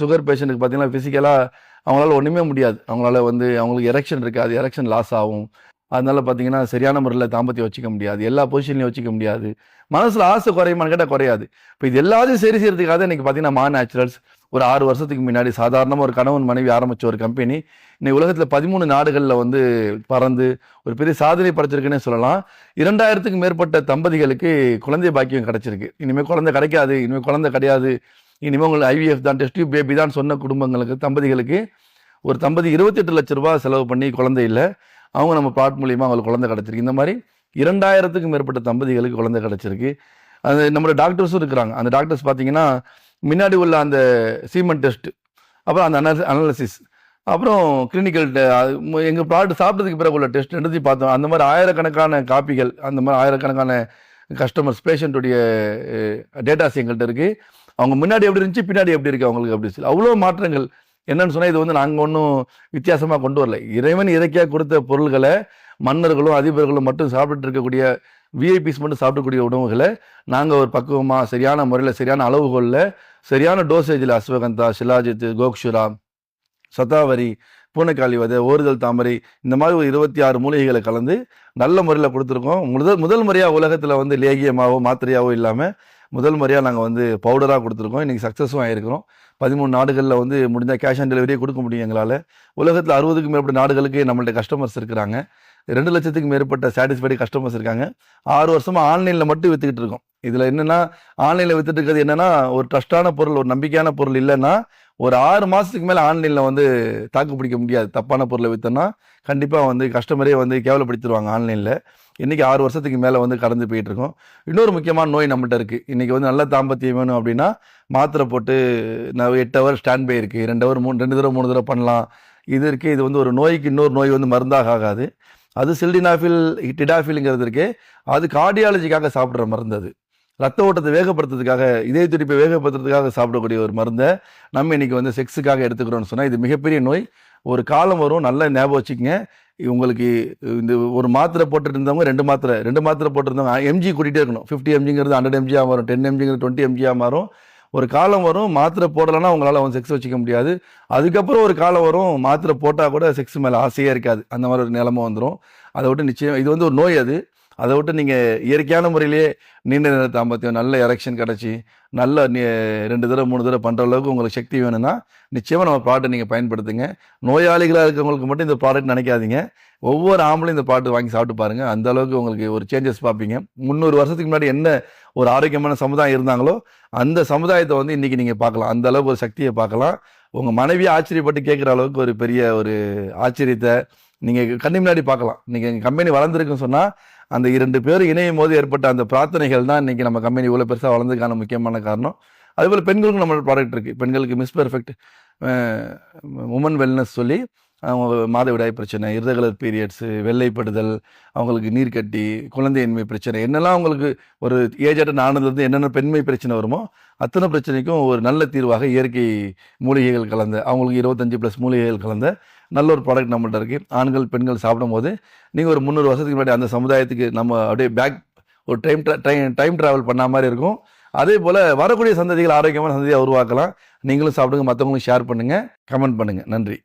Sugar பேஷண்ட்டுக்கு பார்த்தீங்கன்னா ஃபிசிக்கலாக அவங்களால ஒன்றுமே முடியாது. அவங்களால வந்து அவங்களுக்கு எரெக்ஷன் இருக்காது. எரெக்ஷன் லாஸ் ஆகும். அதனால் பார்த்தீங்கன்னா சரியான முறையில் தாம்பத்தியம் வச்சுக்க முடியாது. எல்லா பொசிஷன்லையும் வச்சுக்க முடியாது. மனசில் ஆசை குறையுமான்னு கேட்டால் குறையாது. இப்போ இது எல்லாத்தையும் சரி செய்கிறதுக்காக இன்றைக்கி பார்த்தீங்கன்னா மா நேச்சுரல்ஸ் ஒரு ஆறு வருஷத்துக்கு முன்னாடி சாதாரணமாக ஒரு கணவன் மனைவி ஆரம்பித்த ஒரு கம்பெனி இன்னைக்கு உலகத்தில் பதிமூணு நாடுகளில் வந்து பறந்து ஒரு பெரிய சாதனை படைச்சிருக்குன்னே சொல்லலாம். இரண்டாயிரத்துக்கு மேற்பட்ட தம்பதிகளுக்கு குழந்தை பாக்கியம் கிடச்சிருக்கு. இனிமேல் குழந்தை கிடைக்காது இனிமேல் குழந்தை கிடையாது. இனிமேல் உங்களுக்கு ஐவிஎஃப் தான் டெஸ்ட் பேபி தான் சொன்ன குடும்பங்களுக்கு தம்பதிகளுக்கு ஒரு தம்பதி இருபத்தெட்டு லட்ச ரூபா செலவு பண்ணி குழந்தை இல்லை அவங்க நம்ம பிளாட் மூலியமாக அவங்களுக்கு குழந்தை கிடச்சிருக்கு. இந்த மாதிரி இரண்டாயிரத்துக்கும் மேற்பட்ட தம்பதிகளுக்கு குழந்தை கிடச்சிருக்கு. அது நம்மளோட டாக்டர்ஸும் இருக்கிறாங்க. அந்த டாக்டர்ஸ் பார்த்தீங்கன்னா முன்னாடி உள்ள அந்த சீமெண்ட் டெஸ்ட் அப்புறம் அந்த அனாலிஸ் அனாலிசிஸ் அப்புறம் கிளினிக்கல் எங்கள் ப்ராடக்ட் சாப்பிட்டதுக்கு பிறகு உள்ள டெஸ்ட் எடுத்து பார்த்தோம். அந்த மாதிரி ஆயிரக்கணக்கான காப்பிகள் அந்த மாதிரி ஆயிரக்கணக்கான கஸ்டமர்ஸ் பேஷண்ட்டுடைய டேட்டாஸ் எங்கள்கிட்ட இருக்குது அவங்க முன்னாடி எப்படி இருந்துச்சு பின்னாடி எப்படி இருக்குது அவங்களுக்கு அப்படி அவ்வளோ மாற்றங்கள். என்னன்னு சொன்னால் இது வந்து நாங்கள் ஒன்றும் வித்தியாசமாக கொண்டு வரல. இறைவன் இறக்கியாக கொடுத்த பொருள்களை மன்னர்களும் அதிபர்களும் மட்டும் சாப்பிட்டுட்டு இருக்கக்கூடிய விஐபிஸ் மட்டும் சாப்பிடக்கூடிய உணவுகளை நாங்கள் ஒரு பக்குவமாக சரியான முறையில் சரியான அளவுகோலில் சரியான டோசேஜில் அஸ்வகந்தா சிலாஜித் கோக்ஷுரா சதாவரி பூனைக்காளி வதை ஓறுதல் தாமரை இந்த மாதிரி ஒரு இருபத்தி ஆறு மூலிகைகளை கலந்து நல்ல முறையில் கொடுத்துருக்கோம். முதல் முதல் முறையாக உலகத்தில் வந்து லேகியமாகவோ மாத்திரையாகவோ இல்லாமல் முதல் முறையாக நாங்கள் வந்து பவுடராக கொடுத்துருக்கோம். இன்றைக்கி சக்ஸஸும் ஆகிருக்கிறோம் பதிமூணு நாடுகளில் வந்து முடிஞ்சால் கேஷ் ஆன் டெலிவரியே கொடுக்க முடியும் எங்களால். உலகத்தில் அறுபதுக்கும் மேற்பட்ட நாடுகளுக்கு நம்மள்ட்ட கஸ்டமர்ஸ் இருக்கிறாங்க. ரெண்டு லட்சத்துக்கு மேற்பட்ட சாட்டிஸ்ஃபைடு கஸ்டமர்ஸ் இருக்காங்க. ஆறு வருஷமாக ஆன்லைனில் மட்டும் விற்றுக்கிட்டு இருக்கோம். இதில் என்னென்னா ஆன்லைனில் விற்றுட்டு இருக்கிறது என்னென்னா ஒரு ட்ரஸ்டான பொருள் ஒரு நம்பிக்கையான பொருள் இல்லைன்னா ஒரு ஆறு மாதத்துக்கு மேலே ஆன்லைனில் வந்து தாக்கு பிடிக்க முடியாது. தப்பான பொருளை விற்றோன்னா கண்டிப்பாக வந்து கஸ்டமரே வந்து கேவலப்படுத்திடுவாங்க ஆன்லைனில் இன்றைக்கி ஆறு வருஷத்துக்கு மேலே வந்து கடந்து போயிட்டுருக்கோம். இன்னொரு முக்கியமான நோய் நம்மகிட்ட இருக்குது இன்றைக்கி வந்து நல்ல தாம்பத்தியம் வேணும் அப்படின்னா மாத்திரை போட்டு நான் எட்டு ஹவர் ஸ்டாண்ட் பை இருக்குது ரெண்டு ஹவர் மூணு ரெண்டு தடவை மூணு தடவை பண்ணலாம். இது இருக்குது இது வந்து ஒரு நோய்க்கு இன்னொரு நோய் வந்து மருந்தாக ஆகாது. அது சில்டினாஃபில் டிடாஃபில்ங்கிறது இருக்குது அது கார்டியாலஜிக்காக சாப்பிட்ற மருந்து அது. ரத்த ஓட்டத்தை வேகப்படுத்துறதுக்காக இதய துடிப்பை வேகப்படுத்துறதுக்காக சாப்பிடக்கூடிய ஒரு மருந்தை நம்ம இன்னைக்கு வந்து செக்ஸுக்காக எடுத்துக்கிறோம்னு சொன்னால் இது மிகப்பெரிய நோய். ஒரு காலம் வரும் நல்லா ஞாபகம் வச்சுக்கங்க. உங்களுக்கு இந்த ஒரு மாத்திரை போட்டுட்டு இருந்தவங்க ரெண்டு மாத்திரை ரெண்டு மாத்திரை போட்டிருந்தவங்க எம்ஜி கூட்டிகிட்டே இருக்கணும். ஃபிஃப்டி எம்ஜிங்கிறது ஹண்ட்ரட் எம்ஜியாக மாறும் டென் எம்ஜிங்கிறது டுவெண்ட்டி எம்ஜியாக மாறும். ஒரு காலம் வரும் மாத்திரை போடலைன்னா உங்களால் அவன் செக்ஸ் வச்சுக்க முடியாது. அதுக்கப்புறம் ஒரு காலம் வரும் மாத்திரை போட்டால் கூட செக்ஸ் மேலே ஆசையாக இருக்காது. அந்த மாதிரி ஒரு நிலமை வந்துடும் அதை விட்டு நிச்சயம் இது வந்து ஒரு நோய் அது. அதை விட்டு நீங்கள் இயற்கையான முறையிலேயே நீண்ட நேர தாம்பத்தியம் நல்ல எரெக்ஷன் கிடச்சி நல்ல ரெண்டு தடவை மூணு தடவை பண்ணுற அளவுக்கு உங்களுக்கு சக்தி வேணும்னா நிச்சயமாக நம்ம பாட்டை நீங்கள் பயன்படுத்துங்க. நோயாளிகளாக இருக்கிறவங்களுக்கு மட்டும் இந்த ப்ராடக்ட் நினைக்காதீங்க. ஒவ்வொரு ஆம்பளையும் இந்த பாட்டு வாங்கி சாப்பிட்டு பாருங்கள் அந்த அளவுக்கு உங்களுக்கு ஒரு சேஞ்சஸ் பார்ப்பீங்க. முந்நூறு வருஷத்துக்கு முன்னாடி என்ன ஒரு ஆரோக்கியமான சமுதாயம் இருந்தாங்களோ அந்த சமுதாயத்தை வந்து இன்றைக்கி நீங்கள் பார்க்கலாம். அந்த அளவுக்கு ஒரு சக்தியை பார்க்கலாம். உங்கள் மனைவியை ஆச்சரியப்பட்டு கேட்குற அளவுக்கு ஒரு பெரிய ஒரு ஆச்சரியத்தை நீங்கள் கண்ணு முன்னாடி பார்க்கலாம். நீங்கள் எங்கள் கம்பெனி வளர்ந்துருக்குன்னு சொன்னால் அந்த இரண்டு பேரும் இணையும் போது ஏற்பட்ட அந்த பிரார்த்தனைகள் தான் இன்றைக்கி நம்ம கம்பெனி இவ்வளோ பெருசாக வளர்ந்ததுக்கான முக்கியமான காரணம். அதுபோல் பெண்களுக்கும் நம்மளோட ப்ராடக்ட் இருக்குது பெண்களுக்கு மிஸ் பெர்ஃபெக்ட் உமன் வெல்னஸ் சொல்லி அவங்க மாதவிடாய் பிரச்சனை இருதகலர் பீரியட்ஸு வெள்ளைப்படுதல் அவங்களுக்கு நீர் கட்டி குழந்தையின்மை பிரச்சனை என்னெல்லாம் அவங்களுக்கு ஒரு ஏஜ் அட்டன் ஆனதுலேருந்து என்னென்ன பெண்மை பிரச்சனை வருமோ அத்தனை பிரச்சனைக்கும் ஒரு நல்ல தீர்வாக இயற்கை மூலிகைகள் கலந்த அவங்களுக்கு இருபத்தஞ்சி ப்ளஸ் மூலிகைகள் கலந்த நல்ல ஒரு ப்ராடக்ட் நம்மள்ட்ட இருக்குது ஆண்கள் பெண்கள் சாப்பிடும்போது நீங்கள் ஒரு முந்நூறு வருஷத்துக்கு முன்னாடி அந்த சமுதாயத்துக்கு நம்ம அப்படியே பேக் ஒரு டைம் டைம் டைம் ட்ராவல் பண்ண மாதிரி இருக்கும். அதே போல் வரக்கூடிய சந்ததிகள் ஆரோக்கியமான சந்ததியை உருவாக்கலாம். நீங்களும் சாப்பிடுங்க மற்றவங்களும் ஷேர் பண்ணுங்கள் கமெண்ட் பண்ணுங்கள் நன்றி.